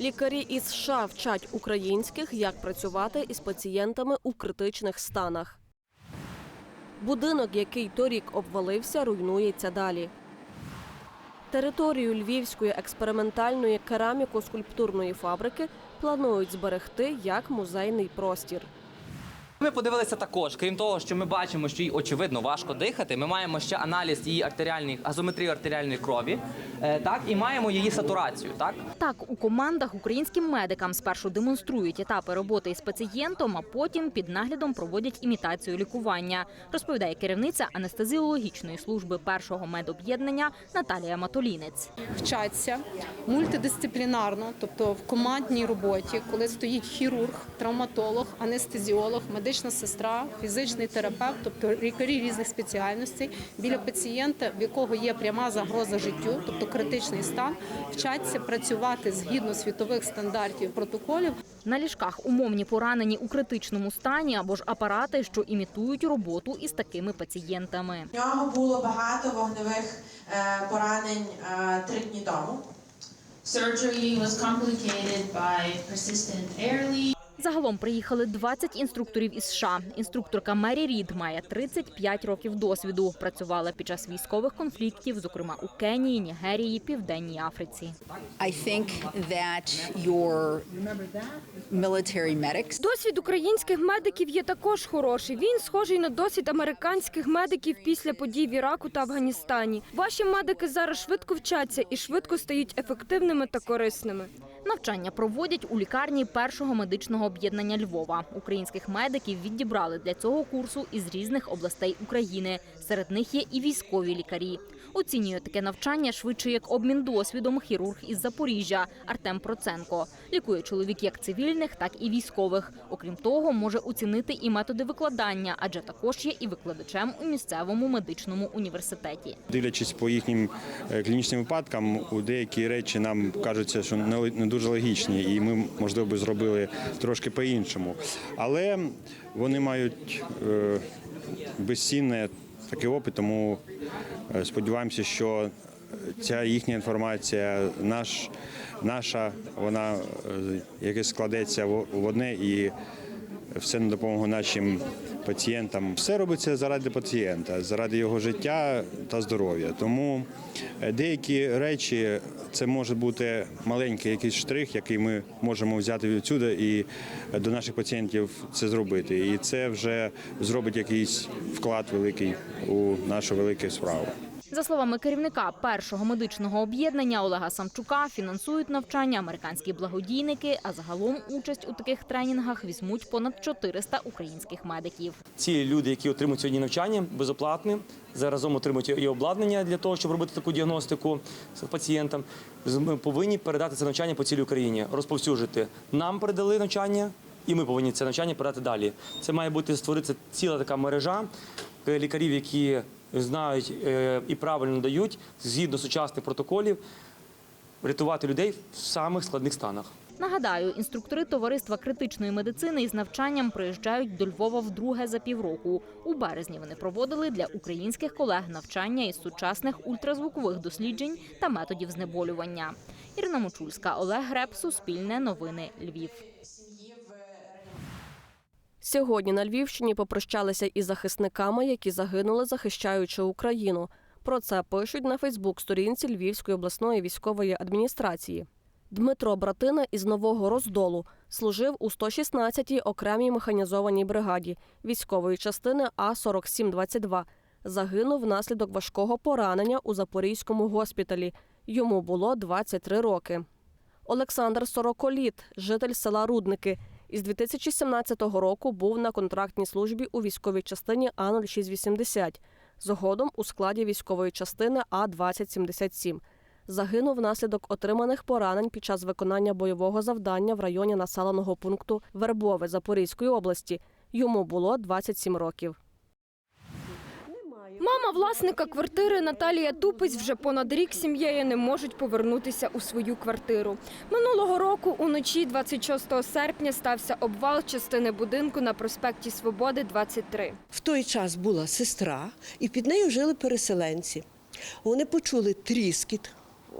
Лікарі із США вчать українських, як працювати із пацієнтами у критичних станах. Будинок, який торік обвалився, руйнується далі. Територію Львівської експериментальної кераміко-скульптурної фабрики планують зберегти як музейний простір. Ми подивилися також, крім того, що ми бачимо, що їй очевидно важко дихати. Ми маємо ще аналіз її артеріальної газометрії артеріальної крові, е, так і маємо її сатурацію. Так Так, у командах українським медикам спершу демонструють етапи роботи із пацієнтом, а потім під наглядом проводять імітацію лікування, розповідає керівниця анестезіологічної служби першого медоб'єднання Наталія Матолінець. вчаться мультидисциплінарно, тобто в командній роботі, коли стоїть хірург, травматолог, анестезіолог, медична сестра, фізичний терапевт, тобто лікарі різних спеціальностей біля пацієнта, в якого є пряма загроза життю, тобто критичний стан, вчаться працювати згідно світових стандартів протоколів. На ліжках умовні поранені у критичному стані або ж апарати, що імітують роботу із такими пацієнтами. В нього було багато вогневих е, поранень е, три дні тому. Surgery was complicated by persistent air leak. Загалом приїхали 20 інструкторів із США. Інструкторка Мері Рід має 35 років досвіду. Працювала під час військових конфліктів, зокрема у Кенії, Нігерії, Південній Африці. Досвід українських медиків є також хороший. Він схожий на досвід американських медиків після подій в Іраку та Афганістані. Ваші медики зараз швидко вчаться і швидко стають ефективними та корисними. Навчання проводять у лікарні першого медичного об'єднання Львова. Українських медиків відібрали для цього курсу із різних областей України. Серед них є і військові лікарі. Оцінює таке навчання швидше як обмін досвідом хірург із Запоріжжя Артем Проценко. Лікує чоловік як цивільних, так і військових. Окрім того, може оцінити і методи викладання, адже також є і викладачем у місцевому медичному університеті. Дивлячись по їхнім е, клінічним випадкам, у деякі речі нам кажуться, що не дуже логічні, і ми можливо би зробили трошки по-іншому. Але вони мають е, безцінне такий опит, тому сподіваємося, що ця їхня інформація, наш, наша, вона якесь якось складеться в одне і все на допомогу нашим пацієнтам. Все робиться заради пацієнта, заради його життя та здоров'я. Тому е, деякі речі це може бути маленький якийсь штрих, який ми можемо взяти відсюди і е, до наших пацієнтів це зробити. І це вже зробить якийсь вклад великий у нашу велику справу. За словами керівника першого медичного об'єднання Олега Самчука, фінансують навчання американські благодійники, а загалом участь у таких тренінгах візьмуть понад 400 українських медиків. ці люди, які отримують сьогодні навчання, безоплатне, заразом отримують і обладнання для того, щоб робити таку діагностику з пацієнтам. Ми повинні передати це навчання по цілій Україні, розповсюджити. Нам передали навчання, і ми повинні це навчання передати далі. Це має бути створитися ціла така мережа е, лікарів, які знають е, і правильно дають згідно сучасних протоколів рятувати людей в самих складних станах. Нагадаю, інструктори товариства критичної медицини із навчанням приїжджають до Львова вдруге за півроку. У березні вони проводили для українських колег навчання із сучасних ультразвукових досліджень та методів знеболювання. Ірина Мочульська, Олег Греб, Суспільне новини, Львів. Сьогодні на Львівщині попрощалися із захисниками, які загинули, захищаючи Україну. Про це пишуть на Фейсбук-сторінці Львівської обласної військової адміністрації. Дмитро Братина із Нового Роздолу служив у 116-й окремій механізованій бригаді військової частини А 4722 Загинув внаслідок важкого поранення у Запорізькому госпіталі. Йому було 23 роки. Олександр Сороколіт, житель села Рудники, із 2017 року був на контрактній службі у військовій частині А 0680 згодом у складі військової частини А 2077 Загинув внаслідок отриманих поранень під час виконання бойового завдання в районі населеного пункту Вербове Запорізької області. Йому було 27 років. Мама власника квартири Наталія Тупець вже понад рік сім'єю не можуть повернутися у свою квартиру. Минулого року уночі, 26 серпня, стався обвал частини будинку на проспекті Свободи, 23. В той час була сестра, і під нею жили переселенці. Вони почули тріскіт,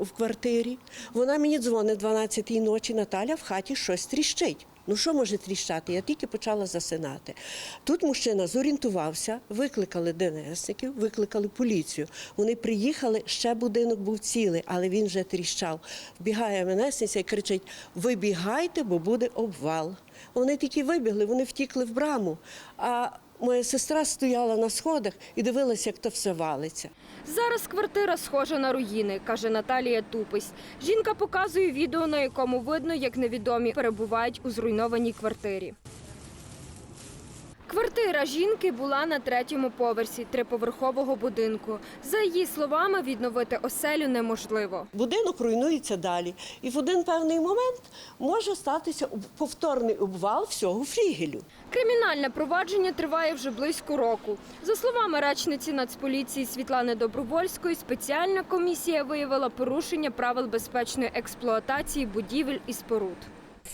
в квартирі. Вона мені дзвонить 12-ї ночі, Наталя, в хаті щось тріщить. Ну що може тріщати? Я тільки почала засинати. Тут мужчина зорієнтувався, викликали ДНСників, викликали поліцію. Вони приїхали, ще будинок був цілий, але він вже тріщав. Вбігає МНСниця і кричить: Вибігайте, бо буде обвал. Вони тільки вибігли, вони втікли в браму. А моя сестра стояла на сходах і дивилася, як то все валиться. Зараз квартира схожа на руїни, каже Наталія Тупись. Жінка показує відео, на якому видно, як невідомі перебувають у зруйнованій квартирі. Квартира жінки була на третьому поверсі триповерхового будинку. За її словами, відновити оселю неможливо. Будинок руйнується далі. І в один певний момент може статися повторний обвал всього флігелю. Кримінальне провадження триває вже близько року. За словами речниці Нацполіції Світлани Добровольської, спеціальна комісія виявила порушення правил безпечної експлуатації будівель і споруд.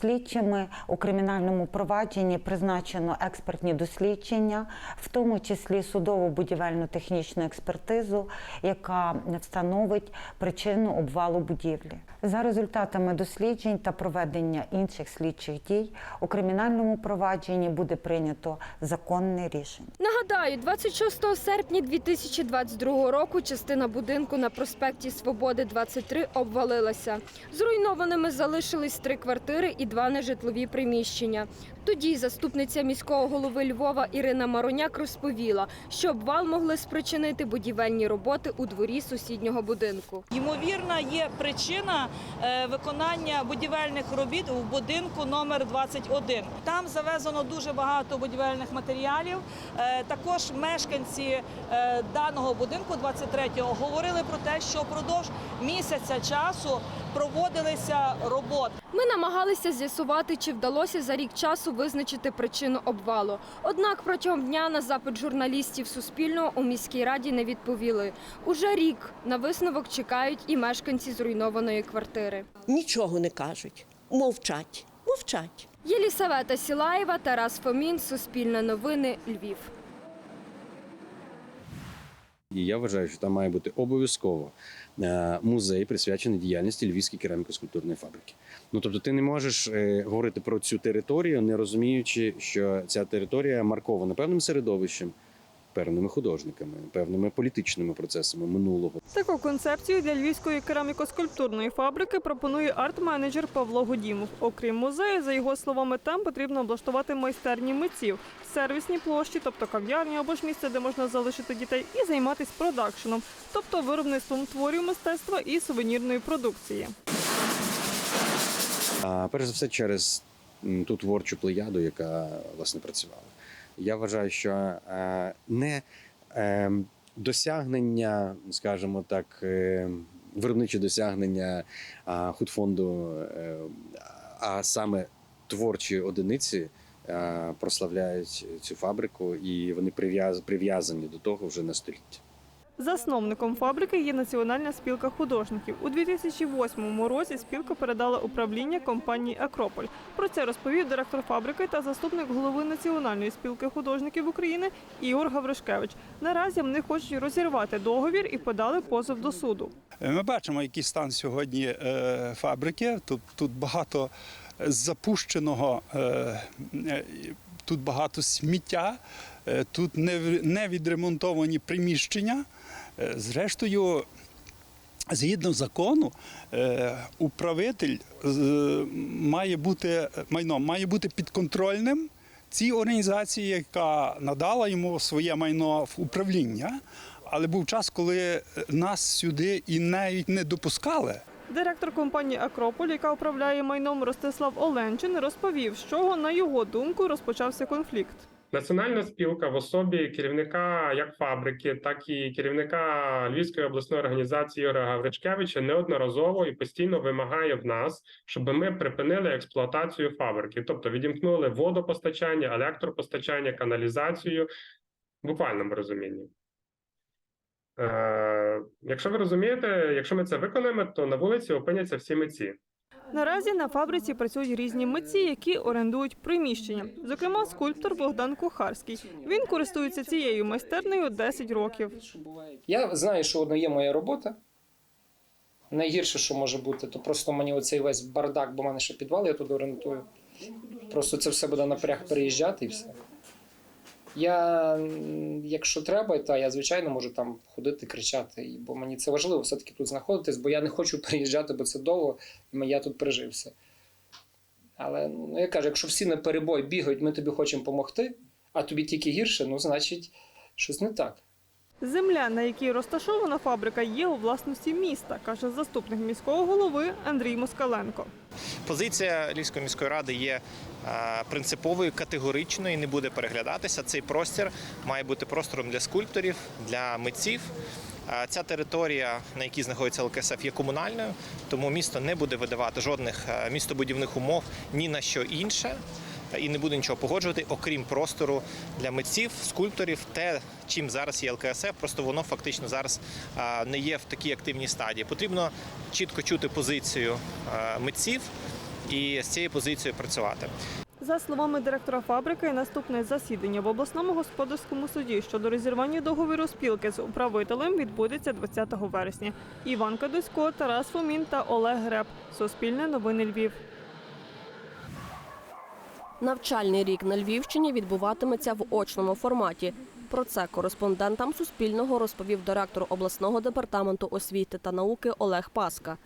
Слідчими у кримінальному провадженні призначено експертні дослідження, в тому числі судово будівельну технічну експертизу, яка встановить причину обвалу будівлі. За результатами досліджень та проведення інших слідчих дій у кримінальному провадженні буде прийнято законне рішення. Нагадаю, 26 серпня 2022 року частина будинку на проспекті Свободи 23 обвалилася. Зруйнованими залишились три квартири і два нежитлові приміщення. Тоді заступниця міського голови Львова Ірина Мароняк розповіла, що обвал могли спричинити будівельні роботи у дворі сусіднього будинку. Ймовірна є причина е, виконання будівельних робіт в будинку номер 21. Там завезено дуже багато будівельних матеріалів. Е, Також мешканці е, даного будинку 23-го говорили про те, що впродовж місяця часу проводилися роботи. Ми намагалися з'ясувати, чи вдалося за рік часу визначити причину обвалу. Однак протягом дня на запит журналістів Суспільного у міській раді не відповіли. Уже рік на висновок чекають і мешканці зруйнованої квартири. Нічого не кажуть, мовчать, мовчать. Єлісавета Сілаєва, Тарас Фомін, Суспільне новини, Львів. І я вважаю, що там має бути обов'язково е, музей, присвячений діяльності Львівської кераміко-скульптурної фабрики. Ну тобто, ти не можеш е, говорити про цю територію, не розуміючи, що ця територія маркована певним середовищем, певними художниками, певними політичними процесами минулого. Таку концепцію для львівської кераміко-скульптурної фабрики пропонує арт-менеджер Павло Годімов. Окрім музею, за його словами, там потрібно облаштувати майстерні митців, сервісні площі, тобто кав'ярні або ж місце, де можна залишити дітей, і займатися продакшеном, тобто виробництвом творів мистецтва і сувенірної продукції. А перш за все, через ту творчу плеяду, яка власне працювала. Я вважаю, що е, не е, досягнення, скажімо так, е, виробничі досягнення худфонду, е, а саме творчі одиниці прославляють цю фабрику, і вони прив'яз- прив'язані до того вже на століття. Засновником фабрики є Національна спілка художників. У 2008 році спілка передала управління компанії Акрополь. Про це розповів директор фабрики та заступник голови Національної спілки художників України Ігор Гавришкевич. Наразі вони хочуть розірвати договір і подали позов до суду. Ми бачимо, який стан сьогодні е, фабрики. Тут, тут багато запущеного, е, е, тут багато сміття, е, тут не відремонтовані приміщення. Е, Зрештою, згідно закону, е, управитель е, має бути майно має бути підконтрольним цій організації, яка надала йому своє майно в управління. Але був час, коли нас сюди і навіть не допускали. Директор компанії Акрополь, яка управляє майном Ростислав Оленчин, розповів, з чого, на його думку, розпочався конфлікт. Національна спілка в особі керівника як фабрики, так і керівника Львівської обласної організації Ігоря Гавричкевича неодноразово і постійно вимагає в нас, щоб ми припинили експлуатацію фабрики, тобто відімкнули водопостачання, електропостачання, каналізацію в буквальному розумінні. Е, якщо ви розумієте, якщо ми це виконаємо, то на вулиці опиняться всі митці. Наразі на фабриці працюють різні митці, які орендують приміщення. Зокрема, скульптор Богдан Кухарський. Він користується цією майстернею 10 років. Я знаю, що одна є моя робота. найгірше, що може бути, то просто мені оцей весь бардак, бо в мене ще підвал, я туди орієнтую. Просто це все буде напряг переїжджати і все. Я, якщо треба, то я звичайно можу там ходити, кричати, бо мені це важливо все-таки тут знаходитись, бо я не хочу переїжджати, бо це довго, і я тут прижився. Але ну, я кажу, якщо всі на перебой бігають, ми тобі хочемо допомогти, а тобі тільки гірше, ну значить, щось не так. Земля, на якій розташована фабрика, є у власності міста, каже заступник міського голови Андрій Москаленко. Позиція Львівської міської ради є е, принциповою, категоричною не буде переглядатися. Цей простір має бути простором для скульпторів, для митців. Е, Ця територія, на якій знаходиться ЛКСФ, є комунальною, тому місто не буде видавати жодних е, містобудівних умов ні на що інше і не буде нічого погоджувати, окрім простору для митців, скульпторів, те, чим зараз є ЛКСФ, просто воно фактично зараз не є в такій активній стадії. Потрібно чітко чути позицію митців і з цією позицією працювати. За словами директора фабрики, наступне засідання в обласному господарському суді щодо розірвання договіру спілки з управителем відбудеться 20 вересня. Іван Кадусько, Тарас Фомін та Олег Греб. Суспільне новини Львів. Навчальний рік на Львівщині відбуватиметься в очному форматі. Про це кореспондентам Суспільного розповів директор обласного департаменту освіти та науки Олег Паска.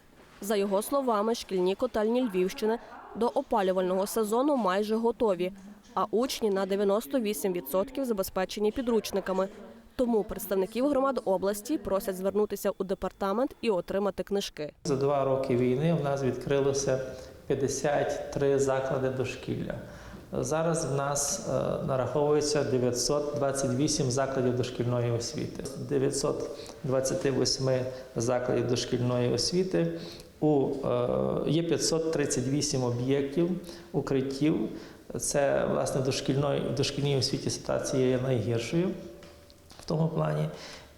За його словами, шкільні котельні Львівщини до опалювального сезону майже готові, а учні на 98% забезпечені підручниками. Тому представників громад області просять звернутися у департамент і отримати книжки. За два роки війни в нас відкрилося 53 заклади дошкілля. Зараз в нас е, нараховується 928 закладів дошкільної освіти. 928 закладів дошкільної освіти у, е, є 538 об'єктів, укриттів. Це власне дошкільної, дошкільній освіті ситуація є найгіршою в тому плані.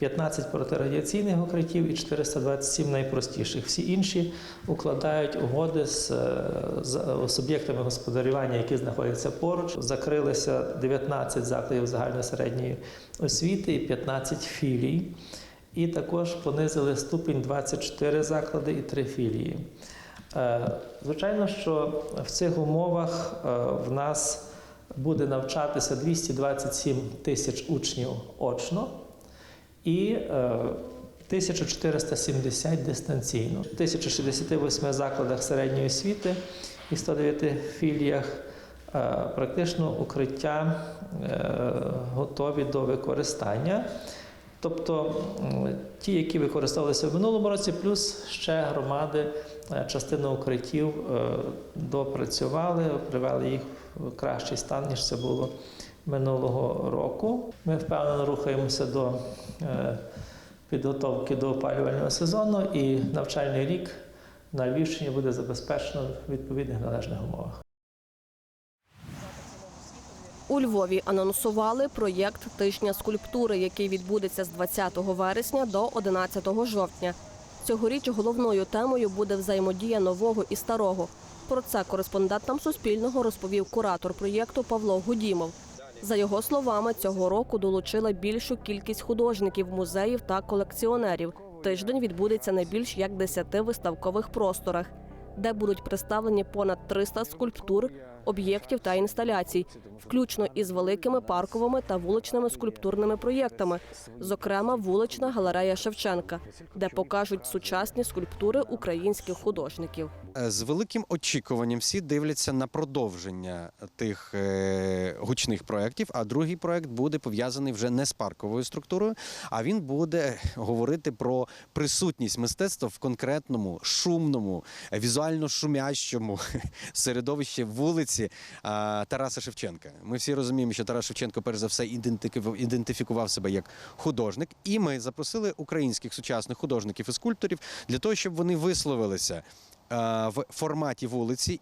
15 протирадіаційних укриттів і 427 найпростіших. Всі інші укладають угоди з, е, з суб'єктами господарювання, які знаходяться поруч. Закрилися 19 закладів загальної середньої освіти і 15 філій. І також понизили ступінь 24 заклади і 3 філії. Е, Звичайно, що в цих умовах е, в нас буде навчатися 227 тисяч учнів очно і е, 1470 дистанційно. В 1068 закладах середньої освіти і 109 філіях е, практично укриття е, готові до використання. Тобто ті, які використовувалися в минулому році, плюс ще громади, е, частину укриттів е, допрацювали, привели їх в кращий стан, ніж це було минулого року. Ми впевнено рухаємося до е, підготовки до опалювального сезону, і навчальний рік на Львівщині буде забезпечено в відповідних належних умовах. У Львові анонсували проєкт тижня скульптури, який відбудеться з 20 вересня до 11 жовтня. Цьогоріч головною темою буде взаємодія нового і старого. Про це кореспондентам Суспільного розповів куратор проєкту Павло Гудімов. За його словами, цього року долучила більшу кількість художників, музеїв та колекціонерів. Тиждень відбудеться на більш як 10 виставкових просторах, де будуть представлені понад 300 скульптур, об'єктів та інсталяцій, включно із великими парковими та вуличними скульптурними проєктами, зокрема вулична галерея Шевченка, де покажуть сучасні скульптури українських художників. Е, З великим очікуванням всі дивляться на продовження тих е, гучних проєктів, а другий проєкт буде пов'язаний вже не з парковою структурою, а він буде говорити про присутність мистецтва в конкретному шумному, візуально шумящому середовищі вулиці е, Тараса Шевченка. Ми всі розуміємо, що Тарас Шевченко, перш за все, ідентифікував, себе як художник, і ми запросили українських сучасних художників і скульпторів для того, щоб вони висловилися в форматі вулиці